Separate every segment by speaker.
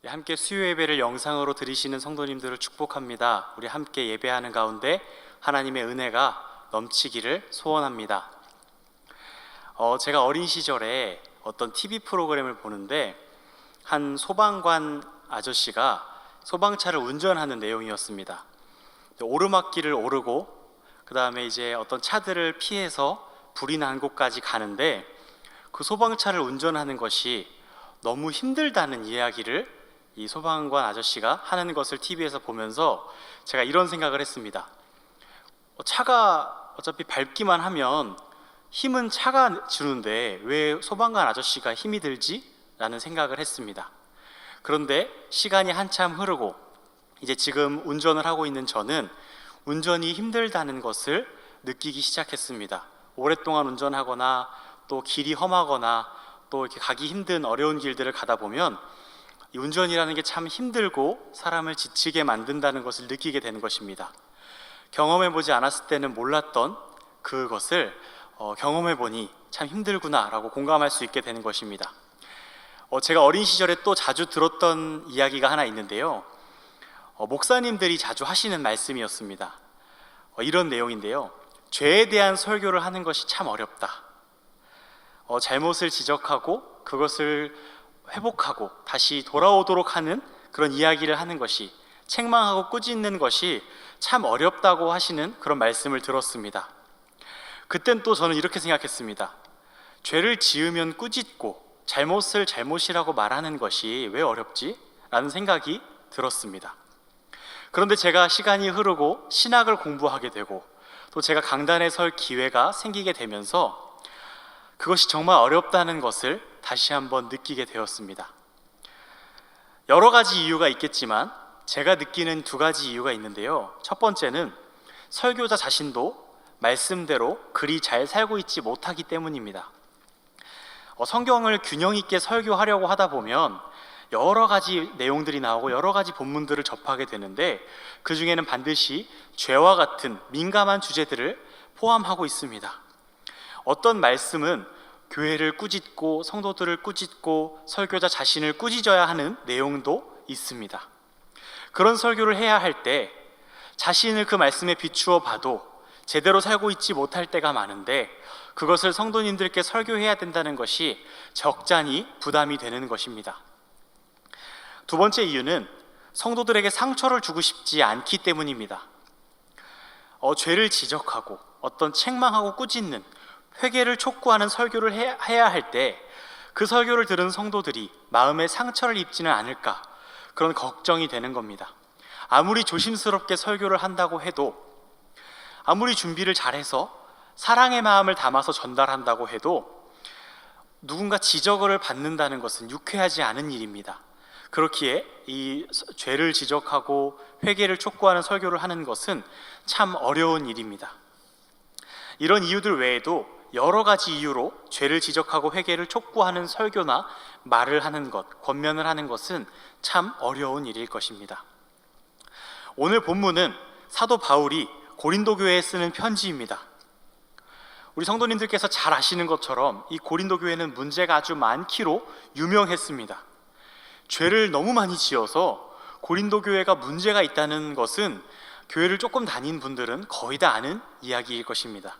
Speaker 1: 네, 함께 수요 예배를 영상으로 들으시는 성도님들을 축복합니다. 우리 함께 예배하는 가운데 하나님의 은혜가 넘치기를 소원합니다. 어, 제가 어린 시절에 어떤 TV 프로그램을 보는데 한 소방관 아저씨가 소방차를 운전하는 내용이었습니다. 오르막길을 오르고 그 다음에 이제 어떤 차들을 피해서 불이 난 곳까지 가는데 그 소방차를 운전하는 것이 너무 힘들다는 이야기를 이 소방관 아저씨가 하는 것을 TV에서 보면서 제가 이런 생각을 했습니다. 어, 차가 어차피 밟기만 하면 힘은 차가 주는데 왜 소방관 아저씨가 힘이 들지? 라는 생각을 했습니다. 그런데 시간이 한참 흐르고 이제 지금 운전을 하고 있는 저는 운전이 힘들다는 것을 느끼기 시작했습니다. 오랫동안 운전하거나 또 길이 험하거나 또 이렇게 가기 힘든 어려운 길들을 가다 보면 이 운전이라는 게 참 힘들고 사람을 지치게 만든다는 것을 느끼게 되는 것입니다. 경험해 보지 않았을 때는 몰랐던 그것을 어, 경험해 보니 참 힘들구나라고 공감할 수 있게 되는 것입니다. 어, 제가 어린 시절에 또 자주 들었던 이야기가 하나 있는데요. 어, 목사님들이 자주 하시는 말씀이었습니다. 어, 이런 내용인데요. 죄에 대한 설교를 하는 것이 참 어렵다. 어, 잘못을 지적하고 그것을 회복하고 다시 돌아오도록 하는 그런 이야기를 하는 것이 책망하고 꾸짖는 것이 참 어렵다고 하시는 그런 말씀을 들었습니다. 그땐 또 저는 이렇게 생각했습니다. 죄를 지으면 꾸짖고 잘못을 잘못이라고 말하는 것이 왜 어렵지? 라는 생각이 들었습니다. 그런데 제가 시간이 흐르고 신학을 공부하게 되고 또 제가 강단에 설 기회가 생기게 되면서 그것이 정말 어렵다는 것을 다시 한번 느끼게 되었습니다. 여러 가지 이유가 있겠지만 제가 느끼는 두 가지 이유가 있는데요. 첫 번째는 설교자 자신도 말씀대로 그리 잘 살고 있지 못하기 때문입니다. 어, 성경을 균형 있게 설교하려고 하다 보면 여러 가지 내용들이 나오고 여러 가지 본문들을 접하게 되는데 그 중에는 반드시 죄와 같은 민감한 주제들을 포함하고 있습니다. 어떤 말씀은 교회를 꾸짖고 성도들을 꾸짖고 설교자 자신을 꾸짖어야 하는 내용도 있습니다. 그런 설교를 해야 할 때 자신을 그 말씀에 비추어 봐도 제대로 살고 있지 못할 때가 많은데 그것을 성도님들께 설교해야 된다는 것이 적잖이 부담이 되는 것입니다. 두 번째 이유는 성도들에게 상처를 주고 싶지 않기 때문입니다. 어, 죄를 지적하고 어떤 책망하고 꾸짖는 회개를 촉구하는 설교를 해야 할 때 그 설교를 들은 성도들이 마음에 상처를 입지는 않을까 그런 걱정이 되는 겁니다. 아무리 조심스럽게 설교를 한다고 해도 아무리 준비를 잘해서 사랑의 마음을 담아서 전달한다고 해도 누군가 지적을 받는다는 것은 유쾌하지 않은 일입니다. 그렇기에 이 죄를 지적하고 회개를 촉구하는 설교를 하는 것은 참 어려운 일입니다. 이런 이유들 외에도 여러 가지 이유로 죄를 지적하고 회개를 촉구하는 설교나 말을 하는 것, 권면을 하는 것은 참 어려운 일일 것입니다. 오늘 본문은 사도 바울이 고린도 교회에 쓰는 편지입니다. 우리 성도님들께서 잘 아시는 것처럼 이 고린도 교회는 문제가 아주 많기로 유명했습니다. 죄를 너무 많이 지어서 고린도 교회가 문제가 있다는 것은 교회를 조금 다닌 분들은 거의 다 아는 이야기일 것입니다.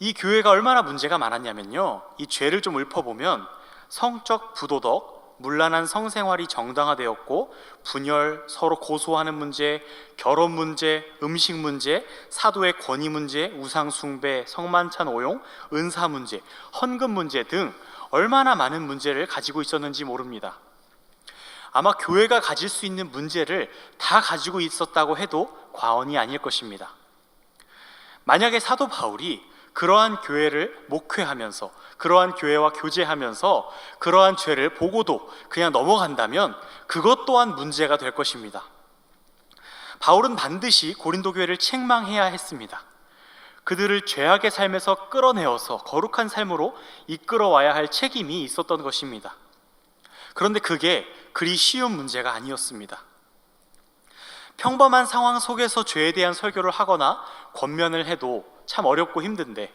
Speaker 1: 이 교회가 얼마나 문제가 많았냐면요. 이 죄를 좀 읊어보면 성적 부도덕, 문란한 성생활이 정당화되었고 분열, 서로 고소하는 문제, 결혼 문제, 음식 문제, 사도의 권위 문제, 우상 숭배, 성만찬 오용, 은사 문제, 헌금 문제 등 얼마나 많은 문제를 가지고 있었는지 모릅니다. 아마 교회가 가질 수 있는 문제를 다 가지고 있었다고 해도 과언이 아닐 것입니다. 만약에 사도 바울이 그러한 교회를 목회하면서 그러한 교회와 교제하면서 그러한 죄를 보고도 그냥 넘어간다면 그것 또한 문제가 될 것입니다. 바울은 반드시 고린도 교회를 책망해야 했습니다. 그들을 죄악의 삶에서 끌어내어서 거룩한 삶으로 이끌어와야 할 책임이 있었던 것입니다. 그런데 그게 그리 쉬운 문제가 아니었습니다. 평범한 상황 속에서 죄에 대한 설교를 하거나 권면을 해도 참 어렵고 힘든데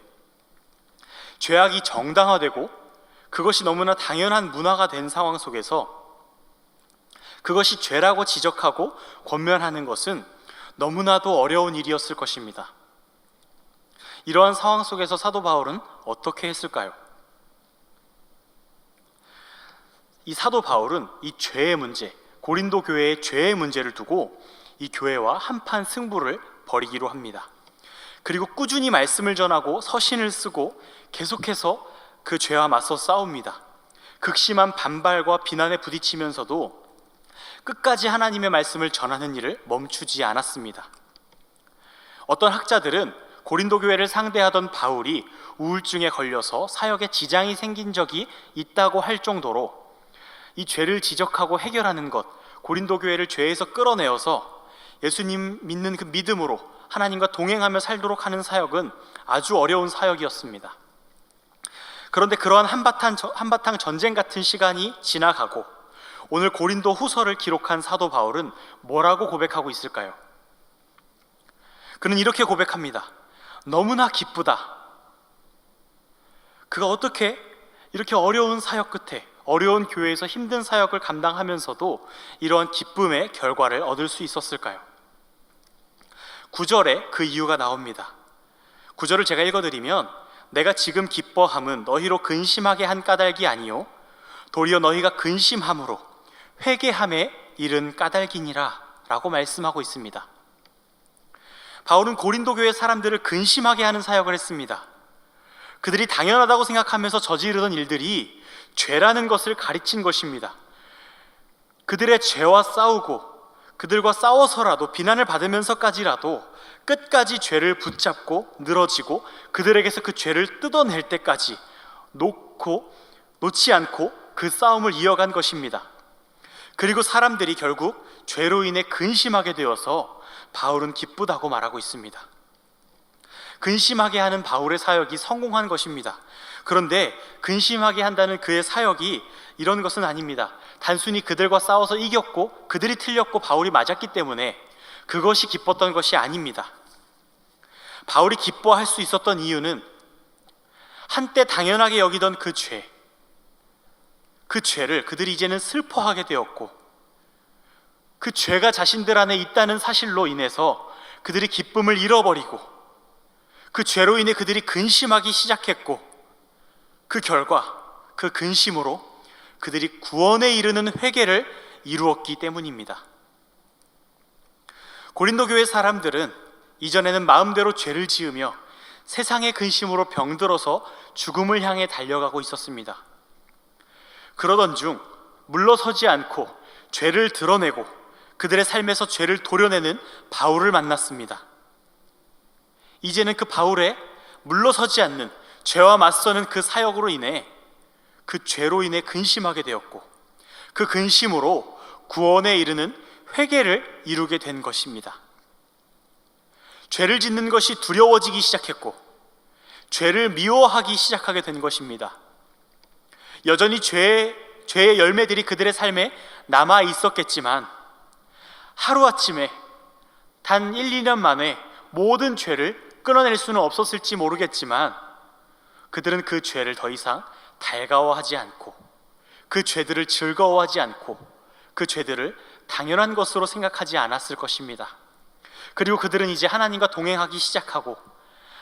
Speaker 1: 죄악이 정당화되고 그것이 너무나 당연한 문화가 된 상황 속에서 그것이 죄라고 지적하고 권면하는 것은 너무나도 어려운 일이었을 것입니다. 이러한 상황 속에서 사도 바울은 어떻게 했을까요? 이 사도 바울은 이 죄의 문제, 고린도 교회의 죄의 문제를 두고 이 교회와 한판 승부를 벌이기로 합니다. 그리고 꾸준히 말씀을 전하고 서신을 쓰고 계속해서 그 죄와 맞서 싸웁니다. 극심한 반발과 비난에 부딪히면서도 끝까지 하나님의 말씀을 전하는 일을 멈추지 않았습니다. 어떤 학자들은 고린도 교회를 상대하던 바울이 우울증에 걸려서 사역에 지장이 생긴 적이 있다고 할 정도로 이 죄를 지적하고 해결하는 것, 고린도 교회를 죄에서 끌어내어서 예수님 믿는 그 믿음으로 하나님과 동행하며 살도록 하는 사역은 아주 어려운 사역이었습니다. 그런데 그러한 한바탕, 한바탕 전쟁 같은 시간이 지나가고 오늘 고린도 후서를 기록한 사도 바울은 뭐라고 고백하고 있을까요? 그는 이렇게 고백합니다. 너무나 기쁘다. 그가 어떻게 이렇게 어려운 사역 끝에 어려운 교회에서 힘든 사역을 감당하면서도 이러한 기쁨의 결과를 얻을 수 있었을까요? 9절에 그 이유가 나옵니다. 9절을 제가 읽어드리면 내가 지금 기뻐함은 너희로 근심하게 한 까닭이 아니요 도리어 너희가 근심함으로 회개함에 이른 까닭이니라 라고 말씀하고 있습니다. 바울은 고린도 교회 사람들을 근심하게 하는 사역을 했습니다. 그들이 당연하다고 생각하면서 저지르던 일들이 죄라는 것을 가르친 것입니다. 그들의 죄와 싸우고 그들과 싸워서라도 비난을 받으면서까지라도 끝까지 죄를 붙잡고 늘어지고 그들에게서 그 죄를 뜯어낼 때까지 놓고 놓지 않고 그 싸움을 이어간 것입니다. 그리고 사람들이 결국 죄로 인해 근심하게 되어서 바울은 기쁘다고 말하고 있습니다. 근심하게 하는 바울의 사역이 성공한 것입니다. 그런데 근심하게 한다는 그의 사역이 이런 것은 아닙니다. 단순히 그들과 싸워서 이겼고 그들이 틀렸고 바울이 맞았기 때문에 그것이 기뻤던 것이 아닙니다. 바울이 기뻐할 수 있었던 이유는 한때 당연하게 여기던 그 죄, 그 죄를 그들이 이제는 슬퍼하게 되었고 그 죄가 자신들 안에 있다는 사실로 인해서 그들이 기쁨을 잃어버리고 그 죄로 인해 그들이 근심하기 시작했고 그 결과 그 근심으로 그들이 구원에 이르는 회개를 이루었기 때문입니다. 고린도 교회 사람들은 이전에는 마음대로 죄를 지으며 세상의 근심으로 병들어서 죽음을 향해 달려가고 있었습니다. 그러던 중 물러서지 않고 죄를 드러내고 그들의 삶에서 죄를 도려내는 바울을 만났습니다. 이제는 그 바울의 물러서지 않는 죄와 맞서는 그 사역으로 인해 그 죄로 인해 근심하게 되었고 그 근심으로 구원에 이르는 회개를 이루게 된 것입니다. 죄를 짓는 것이 두려워지기 시작했고 죄를 미워하기 시작하게 된 것입니다. 여전히 죄의, 죄의 열매들이 그들의 삶에 남아 있었겠지만 하루아침에 단 1, 2년 만에 모든 죄를 끊어낼 수는 없었을지 모르겠지만 그들은 그 죄를 더 이상 달가워하지 않고 그 죄들을 즐거워하지 않고 그 죄들을 당연한 것으로 생각하지 않았을 것입니다. 그리고 그들은 이제 하나님과 동행하기 시작하고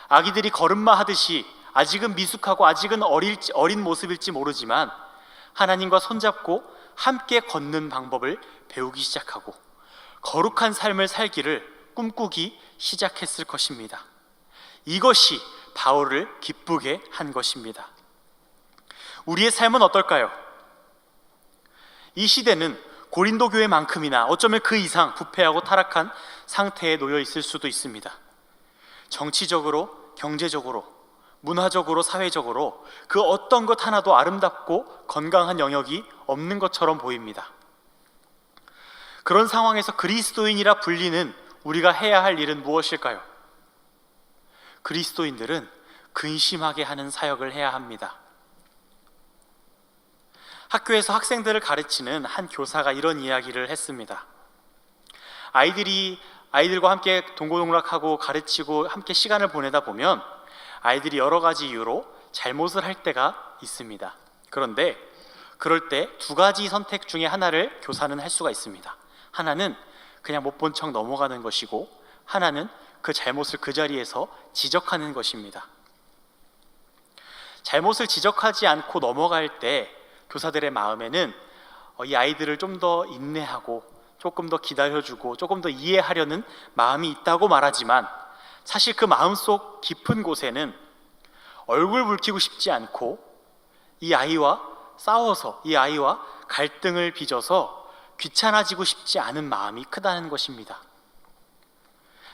Speaker 1: 아기들이 걸음마 하듯이 아직은 미숙하고 아직은 어릴지, 어린 모습일지 모르지만 하나님과 손잡고 함께 걷는 방법을 배우기 시작하고 거룩한 삶을 살기를 꿈꾸기 시작했을 것입니다. 이것이 바울을 기쁘게 한 것입니다. 우리의 삶은 어떨까요? 이 시대는 고린도 교회만큼이나 어쩌면 그 이상 부패하고 타락한 상태에 놓여 있을 수도 있습니다. 정치적으로, 경제적으로, 문화적으로, 사회적으로 그 어떤 것 하나도 아름답고 건강한 영역이 없는 것처럼 보입니다. 그런 상황에서 그리스도인이라 불리는 우리가 해야 할 일은 무엇일까요? 그리스도인들은 근심하게 하는 사역을 해야 합니다. 학교에서 학생들을 가르치는 한 교사가 이런 이야기를 했습니다. 아이들이 아이들과 함께 동고동락하고 가르치고 함께 시간을 보내다 보면 아이들이 여러 가지 이유로 잘못을 할 때가 있습니다. 그런데 그럴 때 두 가지 선택 중에 하나를 교사는 할 수가 있습니다. 하나는 그냥 못 본 척 넘어가는 것이고 하나는 그 잘못을 그 자리에서 지적하는 것입니다. 잘못을 지적하지 않고 넘어갈 때 교사들의 마음에는 어, 이 아이들을 좀 더 인내하고 조금 더 기다려주고 조금 더 이해하려는 마음이 있다고 말하지만 사실 그 마음속 깊은 곳에는 얼굴 붉히고 싶지 않고 이 아이와 싸워서 이 아이와 갈등을 빚어서 귀찮아지고 싶지 않은 마음이 크다는 것입니다.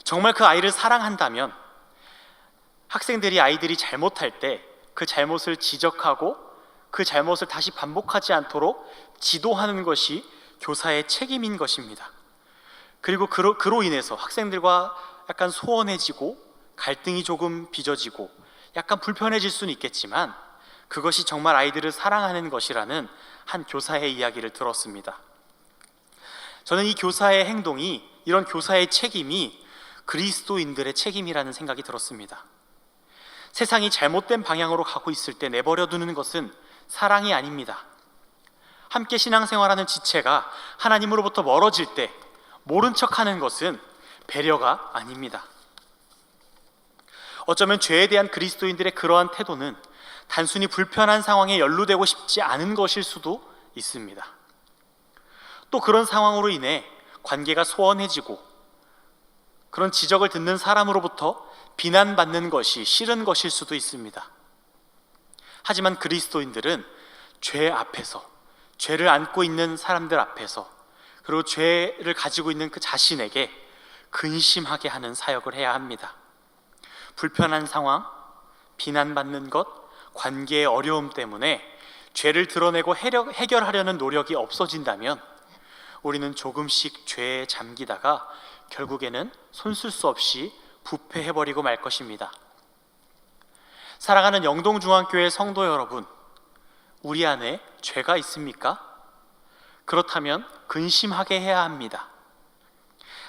Speaker 1: 정말 그 아이를 사랑한다면 학생들이 아이들이 잘못할 때 그 잘못을 지적하고 그 잘못을 다시 반복하지 않도록 지도하는 것이 교사의 책임인 것입니다. 그리고 그로, 그로 인해서 학생들과 약간 소원해지고 갈등이 조금 빚어지고 약간 불편해질 수는 있겠지만 그것이 정말 아이들을 사랑하는 것이라는 한 교사의 이야기를 들었습니다. 저는 이 교사의 행동이 이런 교사의 책임이 그리스도인들의 책임이라는 생각이 들었습니다. 세상이 잘못된 방향으로 가고 있을 때 내버려 두는 것은 사랑이 아닙니다. 함께 신앙생활하는 지체가 하나님으로부터 멀어질 때 모른 척 하는 것은 배려가 아닙니다. 어쩌면 죄에 대한 그리스도인들의 그러한 태도는 단순히 불편한 상황에 연루되고 싶지 않은 것일 수도 있습니다. 또 그런 상황으로 인해 관계가 소원해지고 그런 지적을 듣는 사람으로부터 비난받는 것이 싫은 것일 수도 있습니다. 하지만 그리스도인들은 죄 앞에서 죄를 안고 있는 사람들 앞에서 그리고 죄를 가지고 있는 그 자신에게 근심하게 하는 사역을 해야 합니다. 불편한 상황, 비난받는 것, 관계의 어려움 때문에 죄를 드러내고 해결하려는 노력이 없어진다면 우리는 조금씩 죄에 잠기다가 결국에는 손쓸 수 없이 부패해버리고 말 것입니다. 사랑하는 영동중앙교회 성도 여러분, 우리 안에 죄가 있습니까? 그렇다면 근심하게 해야 합니다.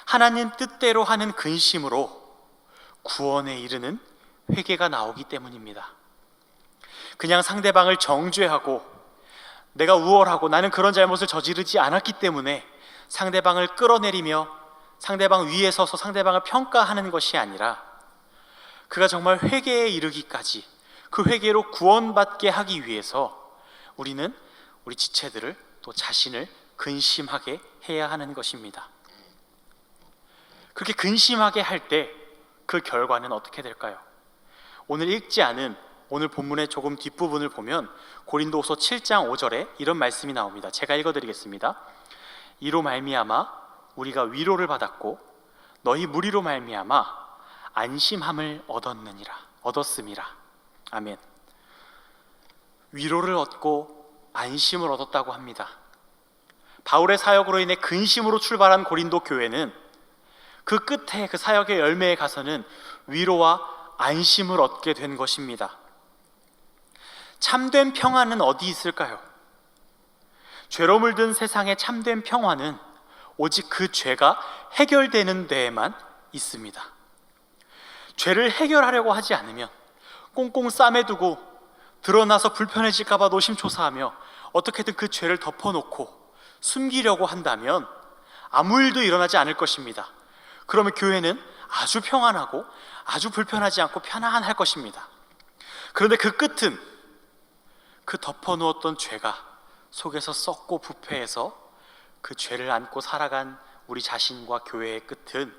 Speaker 1: 하나님 뜻대로 하는 근심으로 구원에 이르는 회개가 나오기 때문입니다. 그냥 상대방을 정죄하고 내가 우월하고 나는 그런 잘못을 저지르지 않았기 때문에 상대방을 끌어내리며 상대방 위에 서서 상대방을 평가하는 것이 아니라 그가 정말 회개에 이르기까지 그 회개로 구원받게 하기 위해서 우리는 우리 지체들을 또 자신을 근심하게 해야 하는 것입니다. 그렇게 근심하게 할 때 그 결과는 어떻게 될까요? 오늘 읽지 않은 오늘 본문의 조금 뒷부분을 보면 고린도후서 7장 5절에 이런 말씀이 나옵니다. 제가 읽어 드리겠습니다. 이로 말미암아 우리가 위로를 받았고 너희 무리로 말미암아 안심함을 얻었느니라 얻었음이라. 아멘. 위로를 얻고 안심을 얻었다고 합니다. 바울의 사역으로 인해 근심으로 출발한 고린도 교회는 그 끝에 그 사역의 열매에 가서는 위로와 안심을 얻게 된 것입니다. 참된 평화는 어디 있을까요? 죄로 물든 세상의 참된 평화는 오직 그 죄가 해결되는 데에만 있습니다. 죄를 해결하려고 하지 않으면 꽁꽁 싸매두고 드러나서 불편해질까봐 노심초사하며 어떻게든 그 죄를 덮어놓고 숨기려고 한다면 아무 일도 일어나지 않을 것입니다. 그러면 교회는 아주 평안하고 아주 불편하지 않고 편안할 것입니다. 그런데 그 끝은 그 덮어놓았던 죄가 속에서 썩고 부패해서 그 죄를 안고 살아간 우리 자신과 교회의 끝은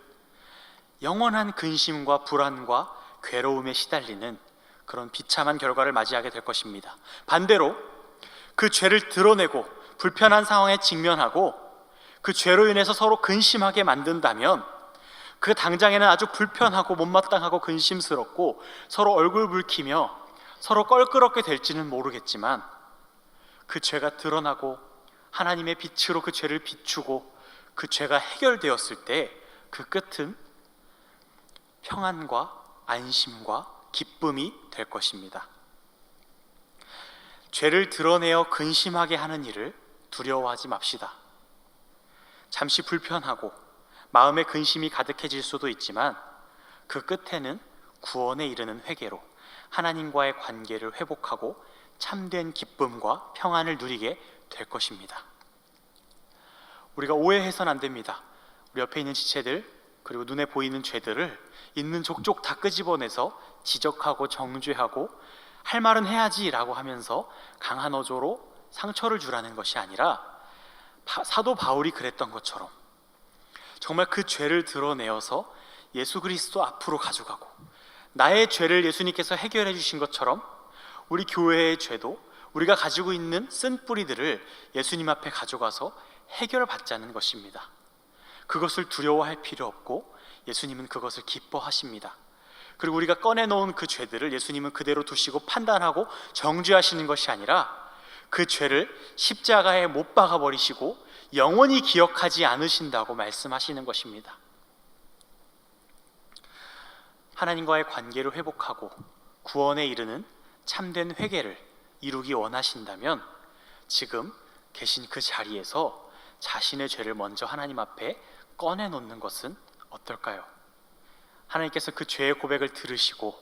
Speaker 1: 영원한 근심과 불안과 괴로움에 시달리는 그런 비참한 결과를 맞이하게 될 것입니다. 반대로 그 죄를 드러내고 불편한 상황에 직면하고 그 죄로 인해서 서로 근심하게 만든다면 그 당장에는 아주 불편하고 못마땅하고 근심스럽고 서로 얼굴 붉히며 서로 껄끄럽게 될지는 모르겠지만 그 죄가 드러나고 하나님의 빛으로 그 죄를 비추고 그 죄가 해결되었을 때 그 끝은 평안과 안심과 기쁨이 될 것입니다. 죄를 드러내어 근심하게 하는 일을 두려워하지 맙시다. 잠시 불편하고 마음의 근심이 가득해질 수도 있지만 그 끝에는 구원에 이르는 회개로 하나님과의 관계를 회복하고 참된 기쁨과 평안을 누리게 될 것입니다. 우리가 오해해서는 안 됩니다. 우리 옆에 있는 지체들 그리고 눈에 보이는 죄들을 있는 족족 다 끄집어내서 지적하고 정죄하고 할 말은 해야지라고 하면서 강한 어조로 상처를 주라는 것이 아니라 바- 사도 바울이 그랬던 것처럼 정말 그 죄를 드러내어서 예수 그리스도 앞으로 가져가고 나의 죄를 예수님께서 해결해 주신 것처럼 우리 교회의 죄도 우리가 가지고 있는 쓴 뿌리들을 예수님 앞에 가져가서 해결받자는 것입니다. 그것을 두려워할 필요 없고 예수님은 그것을 기뻐하십니다. 그리고 우리가 꺼내놓은 그 죄들을 예수님은 그대로 두시고 판단하고 정죄하시는 것이 아니라 그 죄를 십자가에 못 박아 버리시고 영원히 기억하지 않으신다고 말씀하시는 것입니다. 하나님과의 관계를 회복하고 구원에 이르는 참된 회개를 이루기 원하신다면 지금 계신 그 자리에서 자신의 죄를 먼저 하나님 앞에 꺼내 놓는 것은 어떨까요? 하나님께서 그 죄의 고백을 들으시고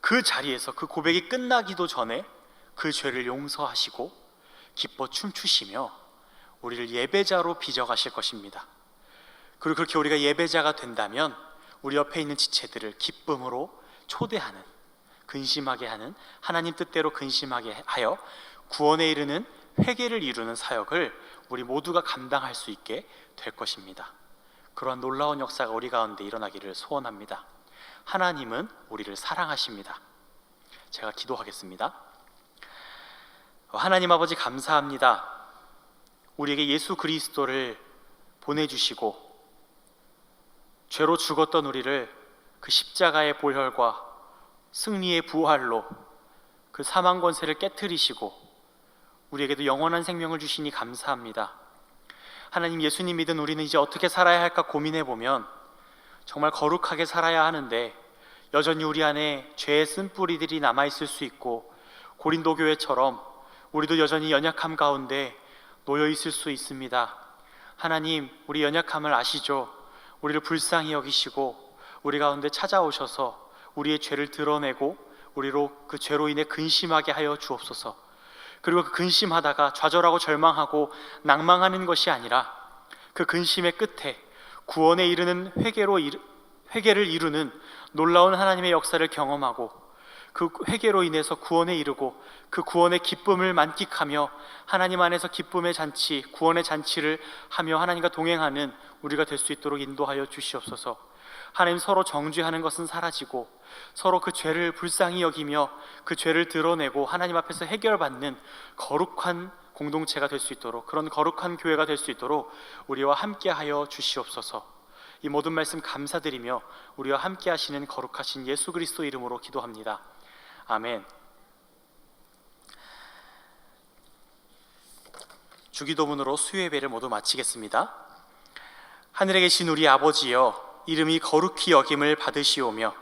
Speaker 1: 그 자리에서 그 고백이 끝나기도 전에 그 죄를 용서하시고 기뻐 춤추시며 우리를 예배자로 빚어가실 것입니다. 그리고 그렇게 우리가 예배자가 된다면 우리 옆에 있는 지체들을 기쁨으로 초대하는 근심하게 하는 하나님 뜻대로 근심하게 하여 구원에 이르는 회개를 이루는 사역을 우리 모두가 감당할 수 있게 될 것입니다. 그러한 놀라운 역사가 우리 가운데 일어나기를 소원합니다. 하나님은 우리를 사랑하십니다. 제가 기도하겠습니다. 하나님 아버지 감사합니다. 우리에게 예수 그리스도를 보내주시고 죄로 죽었던 우리를 그 십자가의 보혈과 승리의 부활로 그 사망 권세를 깨뜨리시고 우리에게도 영원한 생명을 주시니 감사합니다. 하나님 예수님 믿은 우리는 이제 어떻게 살아야 할까 고민해 보면 정말 거룩하게 살아야 하는데 여전히 우리 안에 죄의 쓴뿌리들이 남아 있을 수 있고 고린도 교회처럼 우리도 여전히 연약함 가운데 놓여 있을 수 있습니다. 하나님, 우리 연약함을 아시죠? 우리를 불쌍히 여기시고 우리 가운데 찾아오셔서 우리의 죄를 드러내고 우리로 그 죄로 인해 근심하게 하여 주옵소서. 그리고 그 근심하다가 좌절하고 절망하고 낭망하는 것이 아니라 그 근심의 끝에 구원에 이르는 회개로 회개를 이루는 놀라운 하나님의 역사를 경험하고 그 회개로 인해서 구원에 이르고 그 구원의 기쁨을 만끽하며 하나님 안에서 기쁨의 잔치, 구원의 잔치를 하며 하나님과 동행하는 우리가 될 수 있도록 인도하여 주시옵소서. 하나님 서로 정죄하는 것은 사라지고 서로 그 죄를 불쌍히 여기며 그 죄를 드러내고 하나님 앞에서 해결받는 거룩한 공동체가 될 수 있도록 그런 거룩한 교회가 될 수 있도록 우리와 함께하여 주시옵소서. 이 모든 말씀 감사드리며 우리와 함께 하시는 거룩하신 예수 그리스도 이름으로 기도합니다. 아멘. 주기도문으로 수요예배를 모두 마치겠습니다. 하늘에 계신 우리 아버지여 이름이 거룩히 여김을 받으시오며